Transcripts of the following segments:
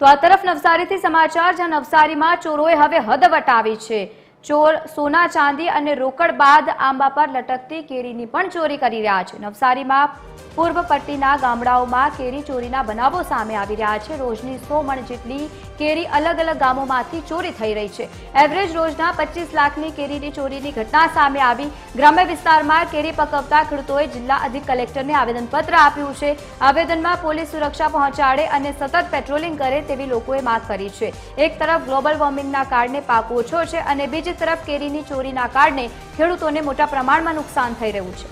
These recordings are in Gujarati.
તો આ તરફ નવસારીથી સમાચાર જ્યાં નવસારીમાં ચોરોએ હવે હદ વટાવી છે. ચોર, સોના ચાંદી અને રોકડ બાદ આંબા પર લટકતી કેરીની પણ ચોરી કરી રહ્યા છે. નવસારીમાં પૂર્વ પટ્ટીના ગામડાઓમાં કેરી ચોરીના બનાવો સામે આવી રહ્યા છે. રોજની સો મણ જેટલી કેરી અલગ અલગ ગામોમાંથી ચોરી થઈ રહી છે. એવરેજ રોજના પચીસ લાખની કેરીની ચોરીની ઘટના સામે આવી. ગ્રામ્ય વિસ્તારમાં કેરી પકવતા ખેડૂતોએ જિલ્લા અધિક કલેક્ટરને આવેદનપત્ર આપ્યું છે. આવેદનમાં પોલીસ સુરક્ષા પહોંચાડે અને સતત પેટ્રોલિંગ કરે તેવી લોકોએ માંગ કરી છે. એક તરફ ગ્લોબલ વોર્મિંગના કારણે પાક ઓછો છે અને બીજી તરફ કેરીની ચોરીના કારણે ખેડૂતોને મોટા પ્રમાણમાં નુકસાન થઈ રહ્યું છે.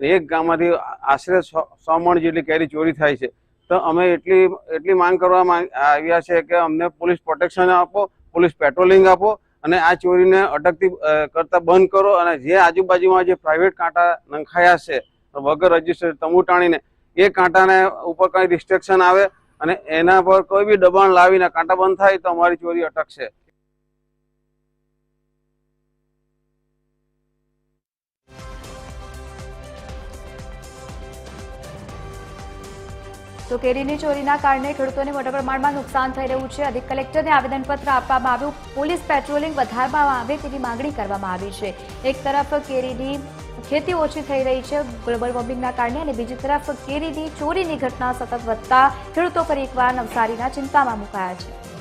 એક ગામમાંથી આશરે સો મણ જેટલી કેરી ચોરી થાય છે. તો અમે એટલી એટલી માંગ કરવા આવ્યા છે કે અમને પોલીસ પ્રોટેક્શન આપો, પોલીસ પેટ્રોલિંગ આપો અને આ ચોરીને અટકતી કરતા બંધ કરો અને જે આજુબાજુમાં જે પ્રાઇવેટ કાંટા નંખાયા છે, વગર રજિસ્ટર તંબુ ટાણીને એ કાંટાને ઉપર કંઈ રિસ્ટ્રિક્શન આવે અને એના પર કોઈ બી દબાણ લાવીને કાંટા બંધ થાય તો અમારી ચોરી અટકશે. તો કેરીની ચોરીના કારણે ખેડૂતોને મોટા પ્રમાણમાં નુકસાન થઈ રહ્યું છે. અધિક કલેક્ટરને આવેદનપત્ર આપવામાં આવ્યું. પોલીસ પેટ્રોલિંગ વધારવામાં આવે તેવી માંગણી કરવામાં આવી છે. એક તરફ કેરીની ખેતી ઓછી થઈ રહી છે ગ્લોબલ વોર્મિંગના કારણે અને બીજી તરફ કેરીની ચોરીની ઘટના સતત વધતા ખેડૂતો ફરી એકવાર નવસારીના ચિંતામાં મુકાયા છે.